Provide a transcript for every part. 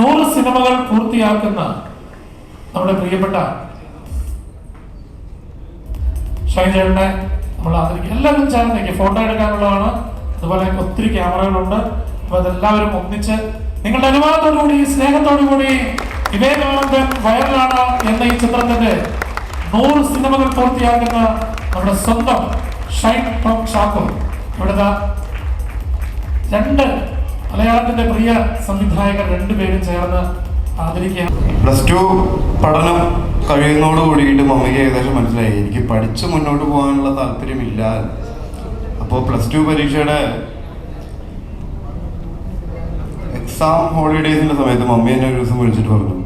നൂറ് സിനിമകൾ പൂർത്തിയാക്കുന്ന നമ്മുടെ പ്രിയപ്പെട്ട ഷൈജേട്ടനെ നമ്മൾ ആദരിക്കും. എല്ലാവരും ചേർന്നേക്ക് ഫോട്ടോ എടുക്കാനുള്ളതാണ്. അതുപോലെ ഒത്തിരി ക്യാമറകളുണ്ട്. അപ്പൊ അതെല്ലാവരും ഒന്നിച്ച് നിങ്ങളുടെ അനുവാദത്തോടുകൂടി സ്നേഹത്തോടു കൂടി വിവേകാനന്ദൻ വൈറലാണ് എന്ന ഈ ചിത്രത്തിന്റെ നൂറ് സിനിമകൾ പൂർത്തിയാക്കുന്ന നമ്മുടെ സ്വന്തം ഷൈൻ ടോം ഇവിടുത്തെ രണ്ട് മലയാളത്തിന്റെ പ്രിയ സംവിധായകർ രണ്ടുപേരും ചേർന്ന് പ്ലസ് ടു പഠനം കഴിയുന്നതോട് കൂടിയിട്ട് മമ്മിക്ക് ഏകദേശം മനസ്സിലായി. എനിക്ക് പഠിച്ച് മുന്നോട്ട് പോകാനുള്ള താല്പര്യമില്ല. അപ്പോൾ പ്ലസ് ടു പരീക്ഷയുടെ എക്സാം ഹോളിഡേസിന്റെ സമയത്ത് മമ്മി എന്നെ ഒരു ദിവസം വിളിച്ചിട്ട് പറഞ്ഞു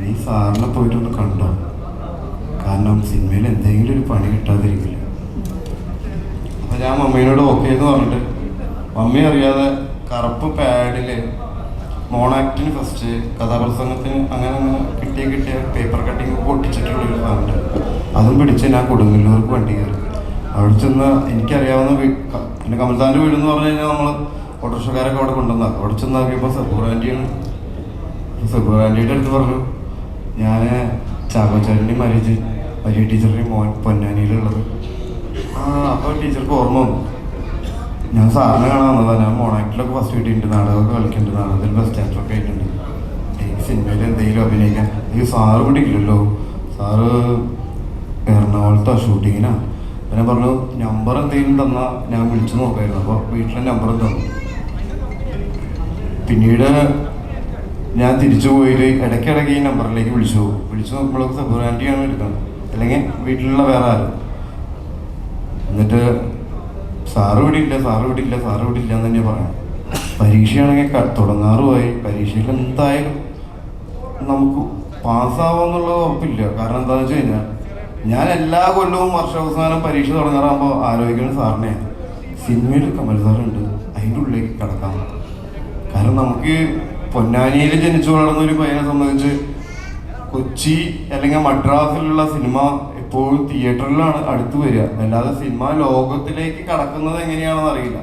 നീ സാറിനെ പോയിട്ടൊന്ന് കണ്ടോ? കാരണം സിനിമയിൽ എന്തെങ്കിലും ഒരു പണി കിട്ടാതിരിക്കില്ല. അപ്പൊ ഞാൻ മമ്മീനോട് ഓക്കെ എന്ന് പറഞ്ഞിട്ട് മമ്മി അറിയാതെ കറുപ്പ് പാഡിൽ മോണാക്ടിന് ഫസ്റ്റ് കഥാപ്രസംഗത്തിന് അങ്ങനെ അങ്ങനെ കിട്ടിയ കിട്ടിയ പേപ്പർ കട്ടിങ് പൊട്ടിച്ചിട്ടുള്ള ഒരു സാധനം അതും പിടിച്ച് ഞാൻ കൊടുങ്ങല്ലൂർക്ക് വണ്ടി കയറി. അവിടെ ചെന്ന് എനിക്കറിയാവുന്ന പിന്നെ കമൽസാന്റെ വീട് എന്ന് പറഞ്ഞു കഴിഞ്ഞാൽ നമ്മൾ ഓട്ടോറിക്ഷക്കാരൊക്കെ അവിടെ കൊണ്ടുവന്ന. അവിടെ ചെന്ന് നോക്കിയപ്പോൾ സബൂർ ആന്റിയാണ് സബൂർ ആന്റിയുടെ അടുത്ത് പറഞ്ഞു ഞാൻ ചാക്കോച്ചാരന്റെയും മരിച്ച് മരിയ ടീച്ചറിന്റെയും മോൻ പൊന്നാനിയിലുള്ളത്. ആ അപ്പോൾ ടീച്ചർക്ക് ഓർമ്മ വന്നു. ഞാൻ സാറിനെ കാണാൻ വന്നതാണ് ഞാൻ മോണാക്ടിലൊക്കെ ഫസ്റ്റ് കിട്ടിയിട്ടുണ്ട്. നാടകമൊക്കെ കളിക്കുന്നുണ്ട്. നാടകത്തിൽ ബെസ്റ്റ് ആക്ടറൊക്കെ ആയിട്ടുണ്ട്. എനിക്ക് സിനിമയിൽ എന്തെങ്കിലും അഭിനയിക്കാൻ. എനിക്ക് സാറ് പിടിക്കില്ലല്ലോ. സാറ് എറണാകുളത്താ ഷൂട്ടിങ്ങിനാ പിന്നെ പറഞ്ഞു നമ്പർ എന്തെങ്കിലും തന്നാൽ ഞാൻ വിളിച്ചു നോക്കായിരുന്നു. അപ്പോൾ വീട്ടിലെ നമ്പർ തന്നു. പിന്നീട് ഞാൻ തിരിച്ചു പോയിട്ട് ഇടയ്ക്കിടയ്ക്ക് ഈ നമ്പറിലേക്ക് വിളിച്ചു. പോകും വിളിച്ചു നോക്കുമ്പോഴൊക്കെ സെബുറാന്റിയാണ് എടുക്കുന്നത്. അല്ലെങ്കിൽ വീട്ടിലുള്ള വേറെ ആരും. എന്നിട്ട് സാറ് ഇവിടെ ഇല്ല സാറ് ഇവിടെ ഇല്ല സാറ് ഇവിടെ ഇല്ല എന്ന് തന്നെ പറയാം. പരീക്ഷയാണെങ്കിൽ തുടങ്ങാറുമായി. പരീക്ഷയിൽ എന്തായാലും നമുക്ക് പാസ്സാവുമെന്നുള്ള ഉറപ്പില്ല. കാരണം എന്താണെന്ന് വെച്ച് കഴിഞ്ഞാൽ ഞാൻ എല്ലാ കൊല്ലവും വർഷാവസാനം പരീക്ഷ തുടങ്ങാറാകുമ്പോൾ ആലോചിക്കുന്നത് സാറിനെയാണ് സിനിമയിൽ കമൽ സാറുണ്ട് അതിന്റെ ഉള്ളിലേക്ക് കിടക്കാം. കാരണം നമുക്ക് പൊന്നാനിയിൽ ജനിച്ചു വളർന്ന ഒരു പയ്യനെ സംബന്ധിച്ച് കൊച്ചി അല്ലെങ്കിൽ മദ്രാസിലുള്ള സിനിമ എപ്പോഴും തിയേറ്ററിലാണ് അടുത്ത് വരിക. അല്ലാതെ സിനിമ ലോകത്തിലേക്ക് കടക്കുന്നത് എങ്ങനെയാണെന്ന് അറിയില്ല.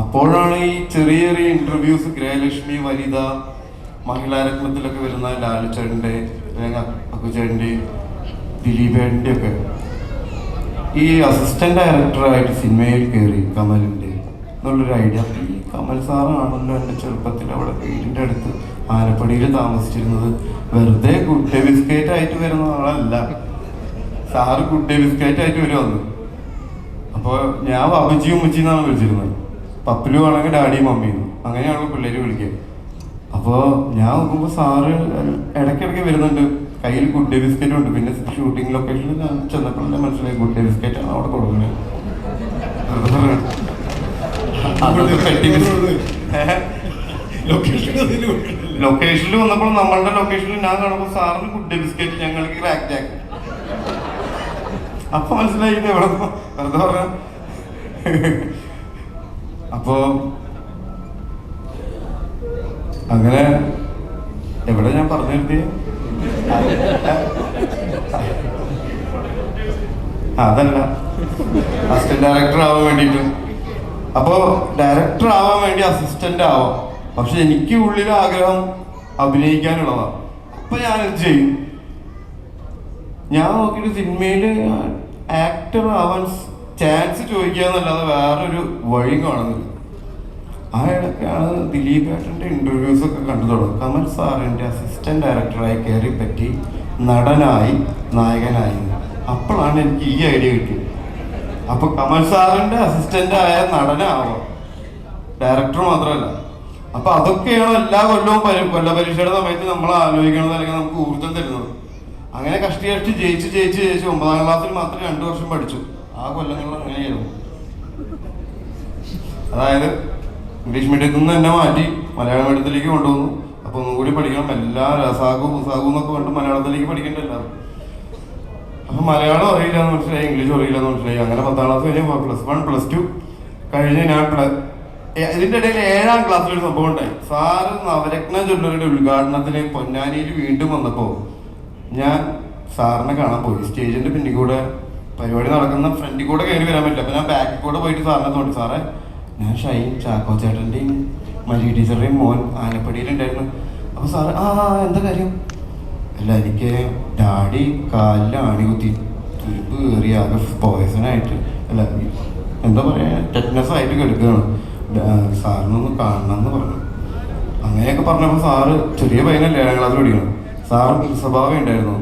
അപ്പോഴാണ് ഈ ചെറിയ ചെറിയ ഇന്റർവ്യൂസ് ഗൃഹലക്ഷ്മി വനിത മഹിളാരത്നത്തിലൊക്കെ വരുന്ന അല്ലെങ്കിൽ അക്കുചേട്ടന്റെ ദിലീപേട്ടന്റെ ഒക്കെ ഈ അസിസ്റ്റന്റ് ഡയറക്ടറായിട്ട് സിനിമയിൽ കയറി കമലിന്റെ എന്നുള്ളൊരു ഐഡിയ ഈ കമൽ സാറാണല്ലോ എന്റെ ചെറുപ്പത്തിൽ അവിടെ വീടിന്റെ അടുത്ത് ആലപ്പടിയിൽ താമസിച്ചിരുന്നത്. വെറുതെ ഗുഡ് ബിസ്ക്കറ്റ് ആയിട്ട് വരുന്ന ആളല്ല. സാറ് ഗുഡ് ഡേ ബിസ്ക്കറ്റ് ആയിട്ട് അന്ന് അപ്പോൾ ഞാൻ ബാബുജി ഉമ്മച്ചി എന്നാണ് വിളിച്ചിരുന്നത്. പപ്പിലും ആണെങ്കിൽ ഡാഡിയും മമ്മിയും. അങ്ങനെയാണല്ലോ പിള്ളേര് വിളിക്കുക. അപ്പോൾ ഞാൻ നോക്കുമ്പോൾ സാറ് ഇടയ്ക്കിടയ്ക്ക് വരുന്നുണ്ട്. കയ്യിൽ ഗുഡ് ഡേ ബിസ്ക്കറ്റും ഉണ്ട് പിന്നെ ഷൂട്ടിംഗ് ലൊക്കേഷനിൽ ഞാൻ ചെന്നപ്പോഴല്ലേ മനസ്സിലായി ഗുഡ് ഡേ ബിസ്ക്കറ്റ് ആണ് അവിടെ കൊടുക്കുന്നത്? ലൊക്കേഷനിൽ വന്നപ്പോൾ നമ്മളുടെ ലൊക്കേഷനിൽ ഞാൻ കാണുമ്പോൾ സാറിന് ഗുഡ് ഡേ ബിസ്ക്കറ്റ് ഞങ്ങൾക്ക് ക്രാക്ക് ജാക്ക് അപ്പൊ മനസ്സിലായി ഇവിടെ വെറുതെ പറഞ്ഞ അപ്പോ അങ്ങനെ എവിടെ ഞാൻ പറഞ്ഞു നിർത്തി അതല്ല. അസിസ്റ്റന്റ് ഡയറക്ടർ ആവാൻ വേണ്ടിയിട്ട്. അപ്പോ ഡയറക്ടർ ആവാൻ വേണ്ടി അസിസ്റ്റന്റ് ആവാം. പക്ഷെ എനിക്ക് ഉള്ളിൽ ആഗ്രഹം അഭിനയിക്കാനുള്ളതാണ്. അപ്പൊ ഞാൻ എന്ത് ചെയ്യും? ഞാൻ നോക്കിയിട്ട് സിനിമയിൽ ആക്ടർ ആവാൻ ചാൻസ് ചോദിക്കാന്നല്ലാതെ വേറൊരു വഴി കാണുന്നില്ല. ആ ഇടയ്ക്കാണ് ദിലീപ് ഏട്ടന്റെ ഇന്റർവ്യൂസ് ഒക്കെ കണ്ടു തുടങ്ങും. കമൽ സാറിന്റെ അസിസ്റ്റന്റ് ഡയറക്ടറായി കയറി പറ്റി നടനായി നായകനായി. അപ്പോഴാണ് എനിക്ക് ഈ ഐഡിയ കിട്ടിയത്. അപ്പോൾ കമൽ സാറിന്റെ അസിസ്റ്റന്റ് ആയ നടനാവാം. ഡയറക്ടർ മാത്രമല്ല. അപ്പോൾ അതൊക്കെയാണ് എല്ലാ കൊല്ലവും കൊല്ല പരീക്ഷയുടെ സമയത്ത് നമ്മൾ ആലോചിക്കണത് അല്ലെങ്കിൽ നമുക്ക് ഊർജം തരുന്നത്. അങ്ങനെ കഷ്ടി ജയിച്ച് ജയിച്ച് ജയിച്ച് ഒമ്പതാം ക്ലാസ്സിൽ മാത്രം രണ്ടു വർഷം പഠിച്ചു. ആ കൊല്ലങ്ങളിൽ അങ്ങനെയായിരുന്നു. അതായത് ഇംഗ്ലീഷ് മീഡിയത്തിൽ നിന്ന് തന്നെ മാറ്റി മലയാളം മീഡിയത്തിലേക്ക് കൊണ്ടുവന്നു. അപ്പൊ ഒന്നും കൂടി പഠിക്കണം. എല്ലാ രസാകും പുസാകും എന്നൊക്കെ കൊണ്ട് മലയാളത്തിലേക്ക് പഠിക്കേണ്ട എല്ലാവരും. അപ്പൊ മലയാളം അറിയില്ല എന്ന് മനസ്സിലായി ഇംഗ്ലീഷ് അറിയില്ല എന്ന് മനസ്സിലായി. അങ്ങനെ പത്താം ക്ലാസ് കഴിഞ്ഞ് പ്ലസ് വൺ പ്ലസ് ടു കഴിഞ്ഞ് ഞാൻ ഇതിന്റെ ഇടയിൽ ഏഴാം ക്ലാസ്സിൽ ഒരു സംഭവം ഉണ്ടായി. സാറ് നവരത്ന ജ്വല്ലറിയുടെ ഉദ്ഘാടനത്തിന് പൊന്നാനിയിൽ വീണ്ടും വന്നപ്പോ ഞാൻ സാറിനെ കാണാൻ പോയി. സ്റ്റേജിന്റെ പിന്നിൽ കൂടെ പരിപാടി നടക്കുന്ന ഫ്രണ്ടിൽ കൂടെ കയറി വരാൻ പറ്റില്ല. അപ്പൊ ഞാൻ ബാക്കിൽ കൂടെ പോയിട്ട് സാറിനെ തോന്നി സാറേ ഞാൻ ഷൈൻ ചാക്കോ ചേട്ടന്റെയും മരി ടീച്ചറുടെയും മോൻ ആനപ്പടിയിലുണ്ടായിരുന്നു അപ്പോൾ സാറ് ആ എന്താ കാര്യം? അല്ല എനിക്ക് ഡാഡി കാലിൽ ആണി കുത്തി. തീപ്പ് കയറി ആകെ പോയസനായിട്ട് അല്ല എന്താ പറയുക ടെറ്റ്നസ് ആയിട്ട് കിടക്കുകയാണ്. സാറിനൊന്ന് കാണണം എന്ന് പറഞ്ഞു. അങ്ങനെയൊക്കെ പറഞ്ഞപ്പോൾ സാറ് ചെറിയ പയ്യനല്ലേ ഏഴാം ക്ലാസ് പഠിക്കണം? സാറ് സ്വഭാവം ഉണ്ടായിരുന്നു.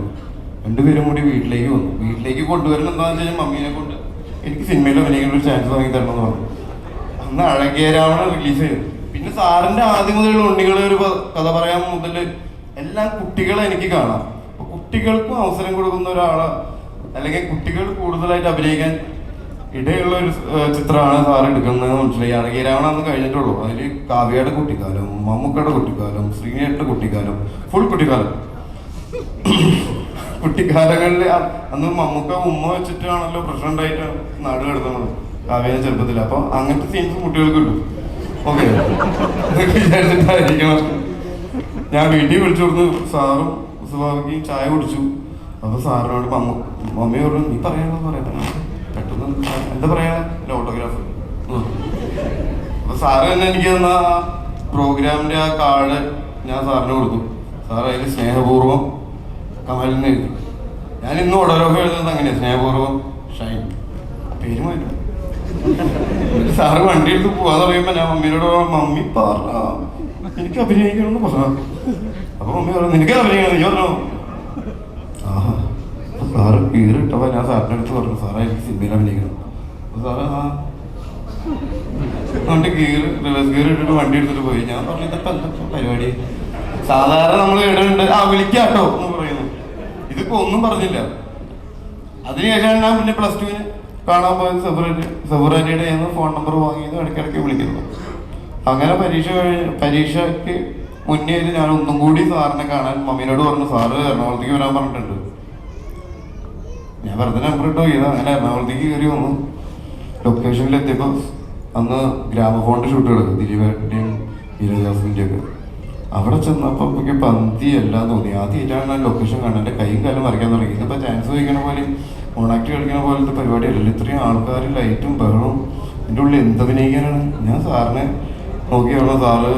രണ്ടുപേരും കൂടി വീട്ടിലേക്ക് വന്നു. വീട്ടിലേക്ക് കൊണ്ടുവരുന്ന എന്താണെന്ന് വെച്ച് കഴിഞ്ഞാൽ മമ്മീനെ കൊണ്ട് എനിക്ക് സിനിമയിൽ അഭിനയിക്കുന്ന ഒരു ചാൻസ് വാങ്ങി തരണം എന്ന് പറഞ്ഞു. അന്ന് അഴകിയ രാവണ റിലീസ് ചെയ്തു. പിന്നെ സാറിന്റെ ആദ്യം മുതലുള്ള ഉണ്ണികളെ ഒരു കഥ പറയാൻ മുതൽ എല്ലാ കുട്ടികളെ എനിക്ക് കാണാം. അപ്പൊ കുട്ടികൾക്കും അവസരം കൊടുക്കുന്ന ഒരാളെ അല്ലെങ്കിൽ കുട്ടികൾ കൂടുതലായിട്ട് അഭിനയിക്കാൻ ഇടയുള്ള ഒരു ചിത്രമാണ് സാർ എടുക്കുന്നത് മനസ്സിലായി. അഴകിയ രാവണ അന്ന് കഴിഞ്ഞിട്ടുള്ളൂ. അതിൽ കാവ്യയുടെ കുട്ടിക്കാലം മമ്മൂക്കയുടെ കുട്ടിക്കാലം ശ്രീനേട്ടന്റെ കുട്ടിക്കാലം ഫുൾ കുട്ടിക്കാലം. കുട്ടിക്കാലങ്ങളിൽ അന്ന് മമ്മൂക്ക ഉമ്മ വെച്ചിട്ടാണല്ലോ പ്രസിഡന്റായിട്ട് നാട് കിടത്തുന്നത് കാവ്യ ചെറുപ്പത്തിൽ അപ്പൊ അങ്ങനത്തെ സീൻസ് കുട്ടികൾക്ക് കിട്ടും. ഓക്കെ വിചാരിച്ചിട്ടായിരിക്കണം. ഞാൻ വീട്ടിൽ വിളിച്ചു കൊടുത്തു. സാറും സുഭാവിക്ക് ചായ കുടിച്ചു. അപ്പൊ സാറിനോട് മമ്മ മമ്മി പറഞ്ഞു നീ പറയാ. പെട്ടെന്ന് എന്താ പറയാ? ഓട്ടോഗ്രാഫ് അപ്പൊ സാറ് തന്നെ എനിക്ക് തന്ന പ്രോഗ്രാമിന്റെ ആ കാർഡ് ഞാൻ സാറിന് കൊടുത്തു. സാർ അതിൽ സ്നേഹപൂർവം കമലിന് ഞാൻ ഇന്ന് ഉടലൊക്കെ എഴുതുന്നത് അങ്ങനെയാ. സ്നേഹപൂർവം ഷൈൻ. പേര് മാറ്റും. സാറ് വണ്ടി എടുത്ത് പോവാന്ന് പറയുമ്പോൾ ഞാൻ പറഞ്ഞു, മമ്മി പറ. എനിക്ക് അഭിനയിക്കണമെന്ന് പറഞ്ഞു. അപ്പൊ മമ്മി പറഞ്ഞു നിനക്ക് അഭിനയിക്കണം നീ പറഞ്ഞു ആഹാ സാറ് കീറിട്ടപ്പോ ഞാൻ സാറിന്റെ അടുത്ത് പറഞ്ഞു സാറേ എനിക്ക് സിനിമയിൽ അഭിനയിക്കണം. അപ്പൊ സാറ് ആ. വണ്ടി ഗിയർ റിവേഴ്സ് ഗിയർ ഇട്ടിട്ട് വണ്ടി എടുത്തിട്ട് പോയി. ഞാൻ പറഞ്ഞു ഇതൊക്കെ പരിപാടി? സാധാരണ നമ്മൾ ഇടുന്നുണ്ട് ആ വിളിക്കാട്ടോ എന്ന് പറയുന്നു ഇതിപ്പോ ഒന്നും പറഞ്ഞില്ല. അതിനുശേഷമാണ് ഞാൻ പിന്നെ പ്ലസ് ടുവിന് കാണാൻ പോയത് സെബുറാനി സെബുറാനിയുടെ ഫോൺ നമ്പർ വാങ്ങിയത് ഇടയ്ക്കിടയ്ക്ക് വിളിക്കുന്നു അങ്ങനെ പരീക്ഷ പരീക്ഷയ്ക്ക് മുന്നേ ഞാൻ ഒന്നും കൂടി സാറിനെ കാണാൻ മമ്മീനോട് പറഞ്ഞു സാറ് എറണാകുളത്തേക്ക് വരാൻ പറഞ്ഞിട്ടുണ്ട്. ഞാൻ വെറുതെ നമ്പർ ഇട്ടോ ചെയ്ത് അങ്ങനെ എറണാകുളത്തേക്ക് കയറി വന്നു. ലൊക്കേഷനിലെത്തിയപ്പോൾ അന്ന് ഗ്രാമഫോണിന്റെ ഷൂട്ട് കിടക്കും ദിലീപേട്ടന്റെയും വീരദാസിന്റെയും ഒക്കെ. അവിടെ ചെന്നപ്പോൾ എനിക്ക് പന്തിയല്ല തോന്നി. ആദ്യമായിട്ടാണ് ലൊക്കേഷൻ കാണാൻ എന്റെ കൈയും കാലം മറിക്കാൻ തുടങ്ങി. ഇതിപ്പോൾ ചാൻസ് ചോദിക്കണ പോലെ ഓണാക്ട് കളിക്കണ പോലത്തെ പരിപാടിയല്ല. ഇത്രയും ആൾക്കാർ ലൈറ്റും ബഹളവും എന്റെ ഉള്ളിൽ എന്തഭിനയിക്കാനാണ് ഞാൻ സാറിനെ നോക്കിയുള്ള സാറ്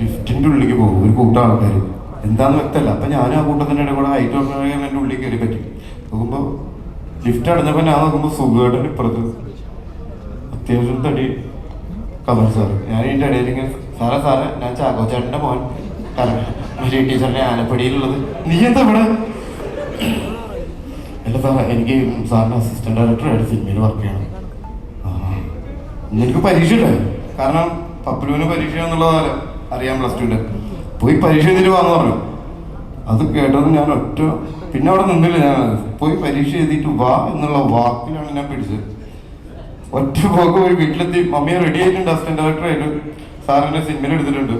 ലിഫ്റ്റിന്റെ ഉള്ളിലേക്ക് പോകും. ഒരു കൂട്ടം ആൾക്കാർ എന്താന്ന് വ്യക്തമല്ല അപ്പം ഞാൻ ആ കൂട്ടത്തിന്റെ ഇടയിൽ കൂടെ ഹൈറ്റ് ഉണ്ടെങ്കിൽ എന്റെ ഉള്ളിൽ കയറി പറ്റി. നോക്കുമ്പോൾ ലിഫ്റ്റ് അടഞ്ഞപ്പോൾ ഞാൻ നോക്കുമ്പോൾ സുഖമായിട്ട് ഇപ്പുറത്ത് അത്യാവശ്യം തടി കമൽ സാറ്. ഞാൻ ഇതിന്റെ ഇടയിൽ ഇങ്ങനെ സാറേ സാറേ ഞാൻ ചാക്കോച്ചേട്ടന്റെ മോൻ. മരി ടീച്ചറിന്റെ ആലപ്പടിയിലുള്ളത് നീ എന്താ ഇവിടെ? അല്ല സാറ എനിക്ക് സാറിന്റെ അസിസ്റ്റന്റ് ഡയറക്ടറായിട്ട് സിനിമയിൽ വർക്ക് ചെയ്യണം. എനിക്ക് പരീക്ഷ ഉണ്ടായി കാരണം പപ്പുലുവിന് പരീക്ഷ എന്നുള്ളത് അറിയാം പ്ലസ് ടുവിന്റെ പോയി പരീക്ഷ എഴുതിയിട്ട് വാന്ന് പറഞ്ഞു. അത് കേട്ടത് ഞാൻ ഒറ്റ പിന്നെ അവിടെ നിന്നില്ല ഞാൻ. പോയി പരീക്ഷ എഴുതിയിട്ട് വാ എന്നുള്ള വാക്കിലാണ് ഞാൻ പിടിച്ചത്. ഒറ്റ പോക്ക് പോയി വീട്ടിലെത്തി. മമ്മിയെ റെഡി ആയിട്ടുണ്ട് അസിസ്റ്റന്റ് ഡയറക്ടറായിട്ട് സാറിന്റെ സിനിമയിൽ എടുത്തിട്ടുണ്ട്.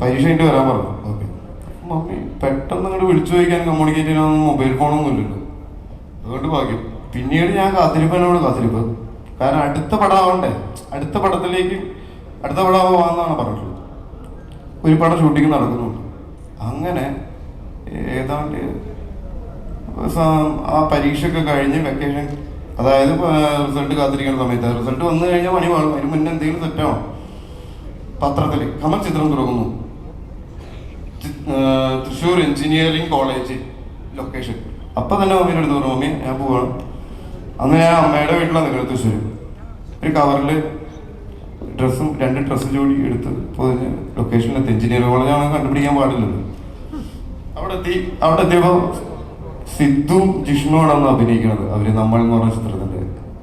പരീക്ഷ വരാൻ പറഞ്ഞു. ഓക്കെ. മമ്മി പെട്ടെന്ന് ഇങ്ങോട്ട് വിളിച്ചു ചോദിക്കാൻ കമ്മ്യൂണിക്കേറ്റ് ചെയ്യാനൊന്നും മൊബൈൽ ഫോണൊന്നും ഇല്ലല്ലോ. അതുകൊണ്ട് ഭാഗ്യം. പിന്നീട് ഞാൻ കാത്തിരിപ്പനോട് കാത്തിരിപ്പ്. കാരണം അടുത്ത പടം ആവണ്ടേ? അടുത്ത പടത്തിലേക്ക് അടുത്ത പടം ആവാന്നാണ് പറഞ്ഞിട്ടുള്ളത്. ഒരു പടം ഷൂട്ടിംഗ് നടക്കുന്നുണ്ട്. അങ്ങനെ ഏതാണ്ട് ആ പരീക്ഷയൊക്കെ കഴിഞ്ഞ് വെക്കേഷൻ അതായത് റിസൾട്ട് കാത്തിരിക്കുന്ന സമയത്ത്. റിസൾട്ട് വന്നു കഴിഞ്ഞാൽ പണി വാങ്ങും അതിന് മുന്നേ എന്തെങ്കിലും സെറ്റാവണം പത്രത്തിൽ കമൽ ചിത്രം ആ, തൃശ്ശൂർ എഞ്ചിനീയറിംഗ് കോളേജ് ലൊക്കേഷൻ. അപ്പൊ തന്നെ മമ്മീന്റെ അടുത്ത് പറഞ്ഞു മമ്മി ഞാൻ പോവാണ്. അന്ന് ഞാൻ അമ്മയുടെ വീട്ടിലാണ് നിൽക്കുന്നത് തൃശ്ശൂർ ഒരു കവറിൽ ഡ്രസ്സും രണ്ട് ഡ്രസ്സും ജോഡി എടുത്ത് പൊതിഞ്ഞ് ലൊക്കേഷനിലെത്തി. എഞ്ചിനീയറിംഗ് കോളേജാണ് കണ്ടുപിടിക്കാൻ പാടില്ലല്ലോ. അവിടെ എത്തി അവിടെ എത്തിയപ്പോൾ സിദ്ധും ജിഷ്ണുവാണെന്ന് അഭിനയിക്കുന്നത് അവർ നമ്മൾ എന്ന് പറഞ്ഞ ചിത്രത്തിന്റെ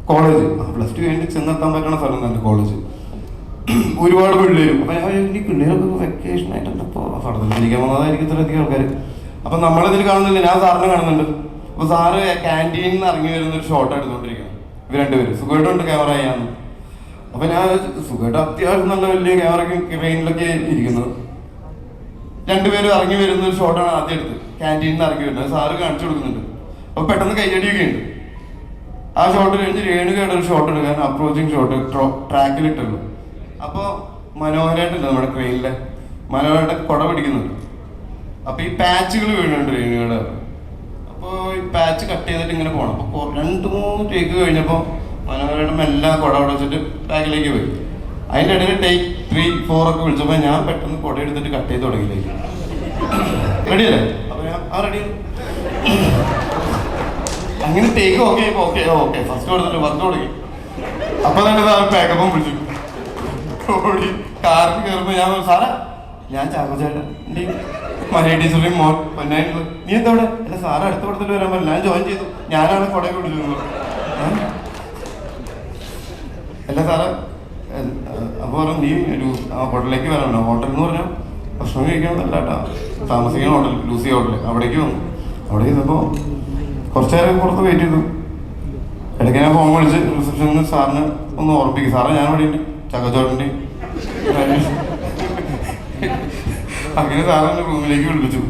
കോളേജ്. പ്ലസ് ടു കഴിഞ്ഞ് ചെന്നെത്താൻ പറ്റുന്ന സ്ഥലം തന്നെ കോളേജ്. ഒരുപാട് പിള്ളേരും. അപ്പൊ ഞാൻ ഈ പിള്ളേരൊക്കെ വെക്കേഷൻ ആയിട്ട് എന്തപ്പോ സ്ഥലത്തിൽ ഇരിക്കാൻ വന്നതായിരിക്കും ഇത്രയധികം ആൾക്കാർ അപ്പൊ നമ്മളിതിൽ കാണുന്നില്ല. ഞാൻ സാറിനെ കാണുന്നുണ്ട്. അപ്പൊ സാറ് ക്യാന്റീനിൽ നിന്ന് ഇറങ്ങി വരുന്ന ഒരു ഷോട്ട് എടുത്തുകൊണ്ടിരിക്കണം ഇവർ രണ്ടുപേരും. സുഖമായിട്ടുണ്ട് ക്യാമറ ചെയ്യാന്ന് അപ്പൊ ഞാൻ സുഖമായിട്ട് അത്യാവശ്യം നല്ല വലിയ ക്യാമറയ്ക്ക് ക്രെയിനിലൊക്കെ ഇരിക്കുന്നത്. രണ്ടുപേരും ഇറങ്ങി വരുന്ന ഒരു ഷോട്ടാണ് ആദ്യം എടുത്ത് ക്യാന്റീനിൽ നിന്ന് ഇറങ്ങി വരുന്നത്. സാറ് കാണിച്ചു കൊടുക്കുന്നുണ്ട്. അപ്പൊ പെട്ടെന്ന് കൈയടിയൊക്കെ ഉണ്ട്. ആ ഷോട്ട് കഴിഞ്ഞ് രേണുകയുടെ ഒരു ഷോട്ട് എടുക്കാൻ അപ്രോച്ചിങ് ഷോട്ട് ട്രാക്കിൽ ഇട്ടുള്ളൂ അപ്പോൾ മനോഹരായിട്ടില്ല നമ്മുടെ ക്രെയിനിലെ? മനോഹരമായിട്ട് കുട പിടിക്കുന്നുണ്ട്. അപ്പൊ ഈ പാച്ചുകൾ വീഴുന്നുണ്ട് ട്രെയിനുകൾ അപ്പോൾ ഈ പാച്ച് കട്ട് ചെയ്തിട്ട് ഇങ്ങനെ പോകണം അപ്പോൾ രണ്ട് മൂന്ന് ടേക്ക് കഴിഞ്ഞപ്പോൾ മനോഹരയുടെ മെല്ലെ കുട അവിടെ വെച്ചിട്ട് ബാക്കിലേക്ക് പോയി. അതിന്റെ ഇടയിൽ ടേക്ക് ത്രീ ഫോർ ഒക്കെ വിളിച്ചപ്പോൾ ഞാൻ പെട്ടെന്ന് കുട എടുത്തിട്ട് കട്ട് ചെയ്ത് തുടങ്ങിയില്ലേ? റെഡിയല്ലേ? അപ്പൊ ഞാൻ ആ റെഡി അങ്ങനെ take okay okay okay first കൊടുത്തിട്ട് വർക്ക് തുടങ്ങി. അപ്പൊ തന്നെ പാക്കപ്പും വിളിച്ചു ഓടി കാറിൽ കയറുമ്പോ ഞാൻ പറഞ്ഞു, ഞാൻ ചാക്കോ ചേട്ടൻ മലയാളി ടീച്ചറുടെയും മോൻ പൊന്നായിട്ടുള്ളത് നീ എന്താ ഇവിടെ അല്ല സാറ് അടുത്ത പടത്തിൽ വരാൻ പറ്റില്ല ഞാൻ ജോയിൻ ചെയ്തു. ഞാനാണ് കൊടയൊക്കെ പിടിച്ചത് ഏ? അല്ല സാറേ അപ്പൊ പറഞ്ഞു നീ ഒരു ഹോട്ടലിലേക്ക് വരാനോ ഹോട്ടൽ എന്ന് പറഞ്ഞാൽ ഭക്ഷണം കഴിക്കണമെന്നല്ല കേട്ടോ. താമസിക്കുന്ന ഹോട്ടൽ ലൂസി ഹോട്ടൽ അവിടേക്ക് വന്നു. അവിടെ ചെന്നപ്പോ കുറച്ചു നേരം പുറത്ത് വെയിറ്റ് ചെയ്തു. ഇടയ്ക്ക് ഞാൻ ഫോൺ വിളിച്ച് റിസപ്ഷനിൽ സാറിന് ഒന്ന് ഓർമ്മിപ്പിക്കും സാറേ ഞാൻ ഇവിടെ ഉണ്ട്. ചക്കച്ചോട്ടന്റെ അങ്ങനെ സാറ് എന്നെ റൂമിലേക്ക് വിളിപ്പിച്ചു.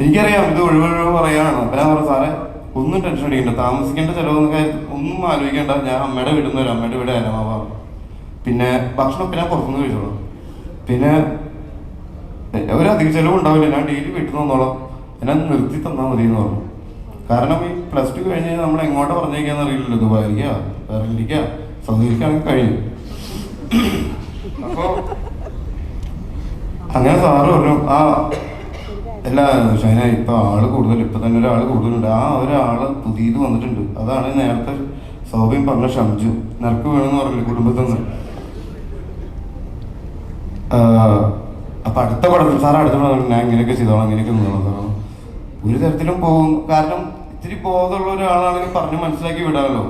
എനിക്കറിയാം ഇത് ഒഴിവൊഴിവ് പറയാനാണ് അപ്പൊ ഞാൻ പറഞ്ഞു സാറേ ഒന്നും ടെൻഷൻ അടിക്കണ്ട. താമസിക്കേണ്ട ചിലവൊന്നും കാര്യം ഒന്നും ആലോചിക്കേണ്ട. ഞാൻ അമ്മയുടെ വീട്ടിൽ നിന്ന് അമ്മയുടെ വീട് അനമാവാം പിന്നെ ഭക്ഷണം ഞാൻ പുറത്തുനിന്ന് കഴിച്ചോളാം. പിന്നെ ഒരു അധിക ചിലവ് ഉണ്ടാവില്ല. ഞാൻ ഡെയിലി വീട്ടിൽ നിന്ന് വന്നോളാം. എന്നെ നിർത്തി തന്നാൽ മതി എന്ന് പറഞ്ഞു. കാരണം ഈ പ്ലസ് ടു കഴിഞ്ഞ് നമ്മൾ എങ്ങോട്ട് പറഞ്ഞേക്കാന്ന് അറിയില്ലല്ലോ. ദുബായിലേക്കാ ബെർലിലേക്കാ സൗദിയിലേക്കാണെങ്കിൽ കഴിഞ്ഞു. അപ്പോ അങ്ങനെ സാറ് പറഞ്ഞു ആ അല്ല ഷൈന ഇപ്പൊ ആൾ കൂടുതൽ ഇപ്പൊ തന്നെ ഒരാൾ കൂടുതലുണ്ട്. ആ ഒരാൾ പുതിയത് വന്നിട്ടുണ്ട്. അതാണ് നേരത്തെ സൗബിൻ പറഞ്ഞ ഷംജു. നിനക്ക് വേണമെന്ന് പറഞ്ഞില്ല കുടുംബത്തിൽ നിന്ന് അപ്പൊ അടുത്ത പടത്തിൽ സാർ അടുത്ത പടത്തിൽ ഞാൻ ഇങ്ങനെയൊക്കെ ചെയ്തോളാം ഇങ്ങനെയൊക്കെ നിന്നോളാം സാറോ. ഒരു തരത്തിലും പോകും. കാരണം ഇത്തിരി ബോധമുള്ള ഒരാളാണെങ്കിൽ പറഞ്ഞ് മനസ്സിലാക്കി വിടാമല്ലോ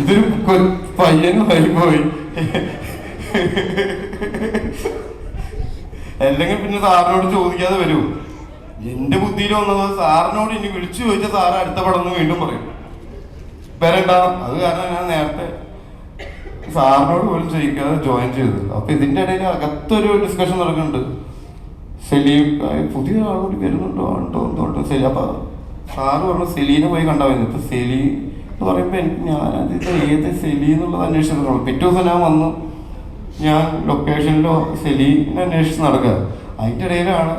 ഇതൊരു പയ്യൻ പോയി. അല്ലെങ്കിൽ പിന്നെ സാറിനോട് ചോദിക്കാതെ വരൂ. എന്റെ ബുദ്ധിയിൽ വന്നത് സാറിനോട് ഇനി വിളിച്ചു ചോദിച്ച സാറ് അടുത്ത പടം വീണ്ടും പറയും. വരണ്ട അത് കാരണം ഞാൻ നേരത്തെ സാറിനോട് പോലും ചോദിക്കാതെ ജോയിൻ ചെയ്തത്. അപ്പൊ ഇതിന്റെ ഇടയിൽ അകത്തൊരു ഡിസ്കഷൻ നടക്കുന്നുണ്ട്. സെലീം പുതിയ ആളോട് വരുന്നുണ്ടോ? ഉണ്ടോ എന്തോട്ടോ സെലി അപ്പൊ സാറ് പറഞ്ഞു സെലീനെ പോയി കണ്ടാവുന്നു ഇപ്പൊ സെലി എന്ന് പറയുമ്പോൾ ഞാൻ ഇത് ഏത് സെലി എന്നുള്ളത് അന്വേഷിച്ചിട്ടുള്ളൂ പിറ്റേ ദിവസം ഞാൻ വന്നു. ഞാൻ ലൊക്കേഷനിലോ സെലീനെ അന്വേഷിച്ച് നടക്കുക അതിന്റെ ഇടയിലാണ്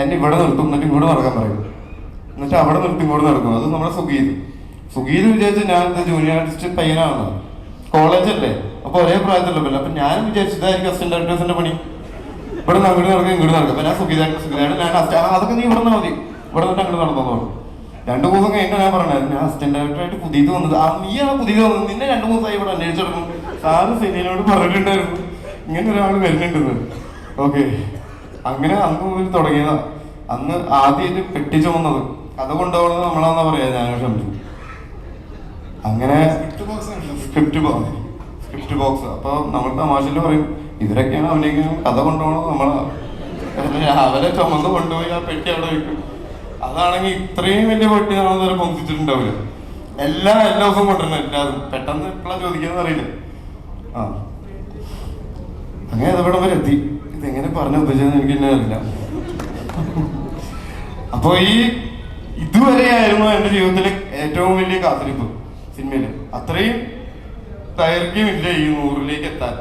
എന്നെ ഇവിടെ നിർത്തും എന്നിട്ട് ഇങ്ങോട്ട് നടക്കാൻ പറയും. എന്നിട്ട് അവിടെ നിർത്തി ഇങ്ങോട്ട് നടക്കും. അത് നമ്മുടെ സുഗീത്. സുഗീത് വിചാരിച്ച് ഞാൻ ജൂനിയർ ആർട്ടിസ്റ്റ് പയ്യനാണ് കോളേജല്ലേ അപ്പോൾ ഒരേ പ്രായത്തിലുള്ള അപ്പം ഞാൻ വിചാരിച്ചു ഇതായിരിക്കും അസിസ്റ്റന്റ് ഡയറക്ടേഴ്സിന്റെ പണി. ഇവിടെ നിന്ന് അങ്ങോട്ട് നടക്കും ഇങ്ങോട്ട് നടക്കും. അപ്പം ഞാൻ സുഗീതായിട്ട് സുഖിതായിട്ട് ഞാൻ അതൊക്കെ നീ ഇവിടെ നിന്നാൽ മതി. ഇവിടെ നിന്നിട്ട് അങ്ങോട്ട് നടന്നോളൂ. രണ്ടു മൂന്ന് ദിവസം കഴിഞ്ഞിട്ട് ഞാൻ പറഞ്ഞത് ഞാൻ അസിസ്റ്റന്റ് ഡയറക്ടറായിട്ട് പുതിയത് വന്നത്. ആ നീ ആ പുതിയത് വന്നത്. നിന്നെ രണ്ടു മൂന്ന് ദിവസമായി ഇവിടെ അന്വേഷിച്ചെടുക്കും സാറ് സെനിയനോട് പറഞ്ഞിട്ടുണ്ടായിരുന്നു. ഇങ്ങനെ ഒരാൾ വരുന്നുണ്ടെന്ന്. ഓക്കെ. അങ്ങനെ അന്ന് മുതൽ തുടങ്ങിയതാ. അന്ന് ആദ്യമായിട്ട് പെട്ടി ചുമന്നത്. അത് കൊണ്ടുപോകുന്നത് നമ്മളാന്നാ പറയാ. ഞാൻ ക്ഷമിച്ചു അങ്ങനെ സ്ക്രിപ്റ്റ് ബോക്സ് സ്ക്രിപ്റ്റ് ബോക്സ്. അപ്പൊ നമ്മൾ തമാശയിൽ പറയും ഇവരൊക്കെയാണ് അവനെങ്കിലും കഥ കൊണ്ടുപോകണത് നമ്മളാ. അവരെ ചുമന്ന് കൊണ്ടുപോയി ആ പെട്ടി അവിടെ വെക്കും. അതാണെങ്കിൽ ഇത്രയും വലിയ പട്ടി നമ്മൾ പൊന്തിച്ചിട്ടുണ്ടാവില്ല. എല്ലാ എല്ലാ ദിവസവും കൊണ്ടുവരണം എല്ലാതും. പെട്ടെന്ന് എപ്പോഴാണ് ചോദിക്കാന്ന് അറിയില്ല. ആ. അങ്ങനെ അതവിടെ വരെ എത്തി. ഇതെങ്ങനെ പറഞ്ഞു ഉപയോഗിച്ചതെന്ന് എനിക്ക് തന്നെ അറിയില്ല. അപ്പൊ ഈ ഇതുവരെയായിരുന്നു എന്റെ ജീവിതത്തിലെ ഏറ്റവും വലിയ കാത്തിരിപ്പ് സിനിമയിൽ. അത്രയും ദൈർഘ്യമില്ല ഈ നൂറിലേക്ക് എത്താൻ.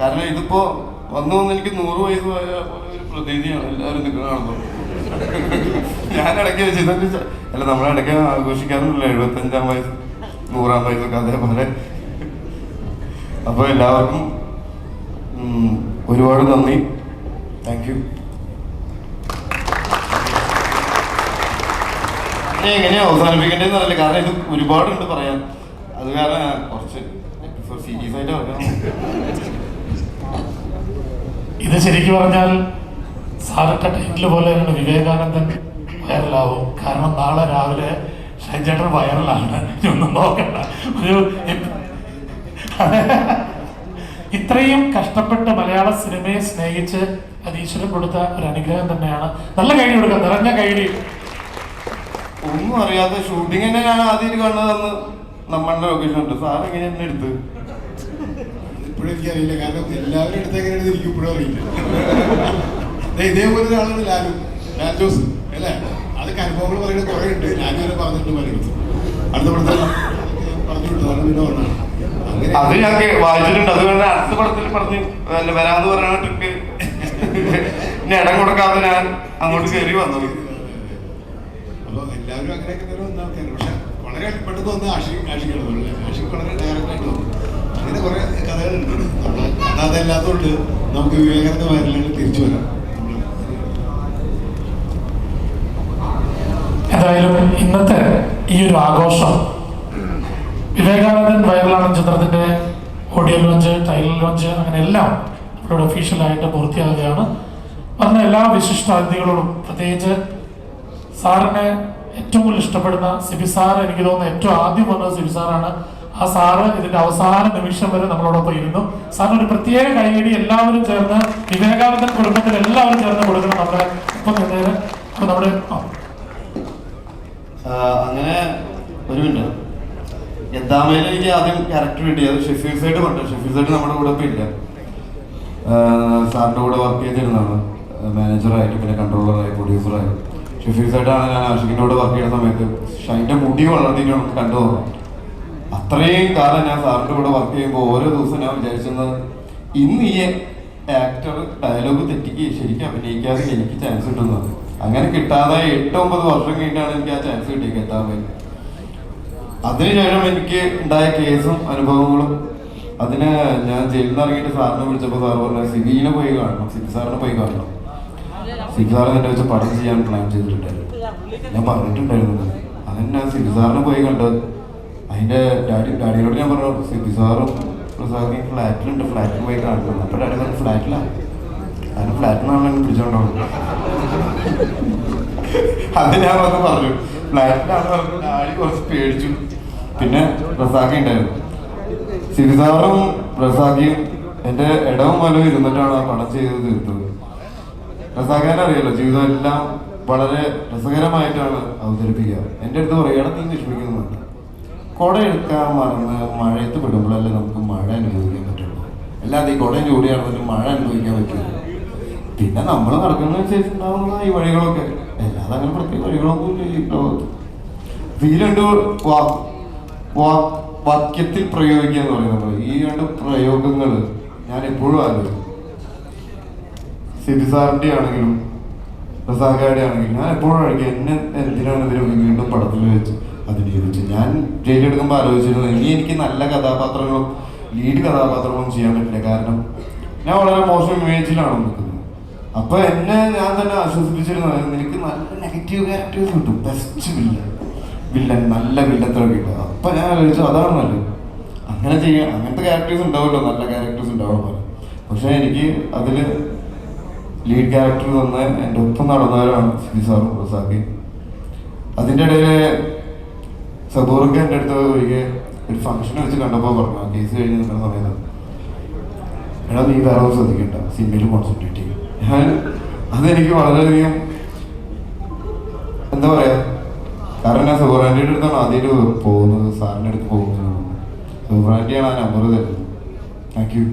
കാരണം ഇതിപ്പോ വന്നു വന്ന് എനിക്ക് നൂറ് വയസ്സ് പോയ പോലെ ഒരു പ്രതീതിയാണ് എല്ലാവരും നിൽക്കുന്ന കാണുമ്പോൾ ഞാൻ ഇടയ്ക്ക് വെച്ച് അല്ല നമ്മൾ ഇടയ്ക്ക് ആഘോഷിക്കാറുണ്ടല്ലോ എഴുപത്തഞ്ചാം വയസ്സ് നൂറാം വയസ്സൊക്കെ അതേപോലെ. അപ്പൊ എല്ലാവർക്കും ഒരുപാട് നന്ദി. താങ്ക് യു എങ്ങനെയാ അവസാനിപ്പിക്കേണ്ടതെന്ന് അറിയില്ല. കാരണം ഇത് ഒരുപാടുണ്ട് പറയാൻ. അത് കാരണം കുറച്ച് സീരിയസ് ആയിട്ട് പറയാം. ഇത് ശരിക്കും പറഞ്ഞാൽ സാറിട്ട ടൈറ്റിൽ പോലെ തന്നെ വിവേകാനന്ദൻ വൈറലാവും. കാരണം നാളെ രാവിലെ ഷൈജേട്ടൻ വൈറലാണ്. ഒന്നും നോക്കണ്ട. ഒരു ഇത്രയും കഷ്ടപ്പെട്ട് മലയാള സിനിമയെ സ്നേഹിച്ച് അത് ഈശ്വരൻ കൊടുത്ത ഒരു അനുഗ്രഹം തന്നെയാണ്. നല്ല കൈഡി കൊടുക്കാം നിറഞ്ഞ കൈഡി ഒന്നും അറിയാത്ത ഷൂട്ടിംഗ് തന്നെ ഞാൻ കണ്ടതെന്ന് നമ്മളുടെ ലൊക്കേഷൻ ഉണ്ട്. സാർ എങ്ങനെ എന്നെ എടുത്ത്? ഇപ്പോഴും എനിക്കറിയില്ല. കാരണം എല്ലാവരും എടുത്ത് എനിക്ക് ഇപ്പോഴും അറിയില്ല. ഇതേപോലെ ഒരാളാണ് ലാലു. ലാൽ ജോസ് അല്ലേ? അതൊക്കെ അനുഭവങ്ങൾ പറയുന്നത് കുറേ ഉണ്ട്. ലാലു വരെ പലയിടത്തും അടുത്ത പടത്തിൽ പറഞ്ഞു വിട്ടതാണ് പിന്നെ അങ്ങനെ അത് ഞാൻ വായിച്ചിട്ടുണ്ട്. അത് വേണ്ട. അടുത്ത പടത്തിൽ പറഞ്ഞു വരാന്ന് പറഞ്ഞ ട്രിക്ക് ഇനി ഇടം കൊടുക്കാതെ ഞാൻ അങ്ങോട്ട് കയറി വന്നു. അപ്പോൾ എല്ലാവരും അങ്ങനെയൊക്കെ തന്നെ പക്ഷെ വളരെ പെട്ടെന്ന് വന്ന് ആഷിക് ആഷിക്കാണ് ആഷിക്ക് വളരെ ഡയറക്റ്റായിട്ട് വന്നു. അങ്ങനെ കുറേ കഥകളുണ്ട്. നമ്മൾ കഥ അതല്ലാത്തതുകൊണ്ട് നമുക്ക് വിവേകാനന്ദ വരില്ലെങ്കിൽ തിരിച്ചു വരാം. ഇന്നത്തെ ഈ ഒരു ആഘോഷം വിവേകാനന്ദൻ വൈറലാണ് ചിത്രത്തിന്റെ ഓഡിയോ ലോഞ്ച് ടൈലർ ലോഞ്ച് അങ്ങനെ എല്ലാം ഇവിടെ ഒഫീഷ്യലായിട്ട് പൂർത്തിയാകുകയാണ് വന്ന എല്ലാ വിശിഷ്ട അതിഥികളോടും പ്രത്യേകിച്ച് സാറിനെ ഏറ്റവും കൂടുതൽ ഇഷ്ടപ്പെടുന്ന സിബി സാർ എനിക്ക് തോന്നുന്നു ഏറ്റവും ആദ്യം വന്നത് സിബി സാറാണ്. ആ സാറ് ഇതിന്റെ അവസാന നിമിഷം വരെ നമ്മളോടൊപ്പം ഇരുന്നു. സാറിന് ഒരു പ്രത്യേക കൈയടി എല്ലാവരും ചേർന്ന് വിവേകാനന്ദൻ കുടുംബത്തിൽ എല്ലാവരും ചേർന്ന് കൊടുക്കണം നമ്മുടെ ഒപ്പം തന്നെ നമ്മുടെ അങ്ങനെ ഒരു മിനിറ്റ്. യദ്ദാമയിൽ എനിക്ക് ആദ്യം ക്യാരക്ടർ കിട്ടിയത് ഷെഫീൽ സൈഡ് പറഞ്ഞു ഷെഫീൽ സൈഡ് നമ്മുടെ കൂടെ ഇപ്പം ഇല്ല. സാറിന്റെ കൂടെ വർക്ക് ചെയ്തിരുന്നതാണ്. മാനേജറായിട്ട് പിന്നെ കൺട്രോളറായി പ്രൊഡ്യൂസറായി ഷെഫീൽ സൈഡാണ് ഞാൻ ആഷിഖിന്റെ കൂടെ വർക്ക് ചെയ്യുന്ന സമയത്ത്. ഷൈന്റെ മുടി വളർത്തിയിട്ട് നമുക്ക് കണ്ടു തോന്നാം അത്രയും കാലം ഞാൻ സാറിന്റെ കൂടെ വർക്ക് ചെയ്യുമ്പോൾ ഓരോ ദിവസവും ഞാൻ വിചാരിച്ചിരുന്നത് ഇന്ന് ഈ ആക്ടർ ഡയലോഗ് തെറ്റിക്ക് ശരിക്കും അഭിനയിക്കാതെ എനിക്ക് ചാൻസ് കിട്ടുന്നത് അങ്ങനെ കിട്ടാതെ എട്ട് ഒമ്പത് വർഷം കഴിഞ്ഞിട്ടാണ് എനിക്ക് ആ ചാൻസ് കിട്ടിയത് എത്താൻ അതിനുശേഷം എനിക്ക് ഉണ്ടായ കേസും അനുഭവങ്ങളും അതിന് ഞാൻ ജയിലിൽ നിന്ന് ഇറങ്ങിയിട്ട് സാറിനെ വിളിച്ചപ്പോൾ സാർ പറഞ്ഞു സിബിനെ പോയി കാണണം സിബി സാറിനെ പോയി കാണണം. സിബി സാർ എന്നെ വെച്ച് പഠിച്ച് ചെയ്യാൻ പ്ലാൻ ചെയ്തിട്ടുണ്ടായിരുന്നു. ഞാൻ പറഞ്ഞിട്ടുണ്ടായിരുന്നു. ഞാൻ സിബി സാറിനെ പോയി കണ്ടത്? അതിന്റെ ഡാഡി ഡാഡിയോട് ഞാൻ പറഞ്ഞു സിബി സാറും സാറിന് ഫ്ലാറ്റിലുണ്ട് ഫ്ലാറ്റിൽ പോയി കാണണം. അപ്പോൾ ഡാഡി പറഞ്ഞു ഫ്ലാറ്റിലാണ് അതിന് ഫ്ലാറ്റിനാണ് എന്നെ പിടിച്ചോണ്ടാവും അത് ഞാൻ വന്ന് പറഞ്ഞു. ഫ്ലാറ്റിനാണ് പറഞ്ഞു കുറച്ച് പേടിച്ചു. പിന്നെ റസാഖി ഉണ്ടായിരുന്നു. സിരിസാറും റസാഖിയും എന്റെ ഇടവും മലവും ഇരുന്നിട്ടാണ് ആ പടം ചെയ്ത് തീർത്തത്. റസാഖാനെ അറിയാലോ ജീവിതം എല്ലാം വളരെ രസകരമായിട്ടാണ് അവതരിപ്പിക്കുക. എന്റെ അടുത്ത് പറയുകയാണ് നീ വിഷമിക്കുന്നുണ്ട്? കുട എടുക്കാൻ മറന്ന് മഴയത്ത് പെടുമ്പോഴല്ലേ നമുക്ക് മഴ അനുഭവിക്കാൻ പറ്റുള്ളൂ. അല്ലാതെ ഈ കുടയും ചൂടിയാണെങ്കിലും മഴ അനുഭവിക്കാൻ പറ്റില്ല. പിന്നെ നമ്മൾ നടക്കുന്നതനുസരിച്ചുണ്ടാവുന്ന ഈ വഴികളൊക്കെ. അല്ലാതെ അങ്ങനെ പ്രത്യേക വഴികളൊന്നും ഈ ലോകത്ത് വാക്യത്തിൽ പ്രയോഗിക്കുക എന്ന് പറയുന്നത് ഈ രണ്ട് പ്രയോഗങ്ങൾ ഞാൻ എപ്പോഴും ആലോചിക്കും. സിബി സാറിന്റെ ആണെങ്കിലും റസാഖയുടെ ആണെങ്കിലും ഞാൻ എപ്പോഴും ആയിരിക്കും എന്നെ എന്തിനാണ് ഇതിന് വീണ്ടും പടത്തിൽ വെച്ച് അഭിനയിപ്പിച്ച് ഞാൻ ജയിലെടുക്കുമ്പോൾ ആലോചിച്ചിരുന്നു ഇനി എനിക്ക് നല്ല കഥാപാത്രങ്ങളും ലീഡ് കഥാപാത്രങ്ങളും ചെയ്യാൻ പറ്റില്ല. കാരണം ഞാൻ വളരെ മോശം ഇമേജിലാണ് നിൽക്കുന്നത് അപ്പൊ എന്നെ ഞാൻ തന്നെ ആശ്വസിപ്പിച്ചിരുന്നു. എനിക്ക് നല്ല നെഗറ്റീവ് ക്യാരക്ടേഴ്സ് കിട്ടും. ബെസ്റ്റ് വില്ലൻ വില്ലൻ നല്ല വില്ലത്തോടെ കിട്ടും. അപ്പൊ ഞാൻ ആലോചിച്ചു അതാണ് നല്ലത്. അങ്ങനെ ചെയ്യാം. അങ്ങനത്തെ ക്യാരക്ടേഴ്സ് ഉണ്ടാവുമല്ലോ. നല്ല ക്യാരക്ടേഴ്സ് ഉണ്ടാവും പക്ഷെ എനിക്ക് അതിൽ ലീഡ് ക്യാരക്ടർ തന്ന എന്റെ ഒപ്പം നടന്നവരാണ് സിബി സാറും റസാഖി. അതിന്റെ ഇടയിൽ സബൂറൊക്കെ എന്റെ അടുത്ത് ഒരിക്കൽ ഒരു ഫംഗ്ഷൻ വെച്ച് കണ്ടപ്പോൾ പറഞ്ഞു കേസ് കഴിഞ്ഞ് നിൽക്കുന്ന സമയത്ത് എടാ നീ വേറെ ശ്രദ്ധിക്കണ്ട. സിനിമയിൽ കോൺസെൻട്രേറ്റ് ചെയ്യും. ഞാൻ അതെനിക്ക് വളരെയധികം എന്താ പറയാ കാരണം ഞാൻ സുബ്രാൻഡിയുടെ അടുത്താണ് ആദ്യമായിട്ട് പോകുന്നത് സാറിന്റെ അടുത്ത് പോകുന്നത്. സുബ്രാൻഡിയാണ് ആ നമ്പർ തരുന്നത്. Thank you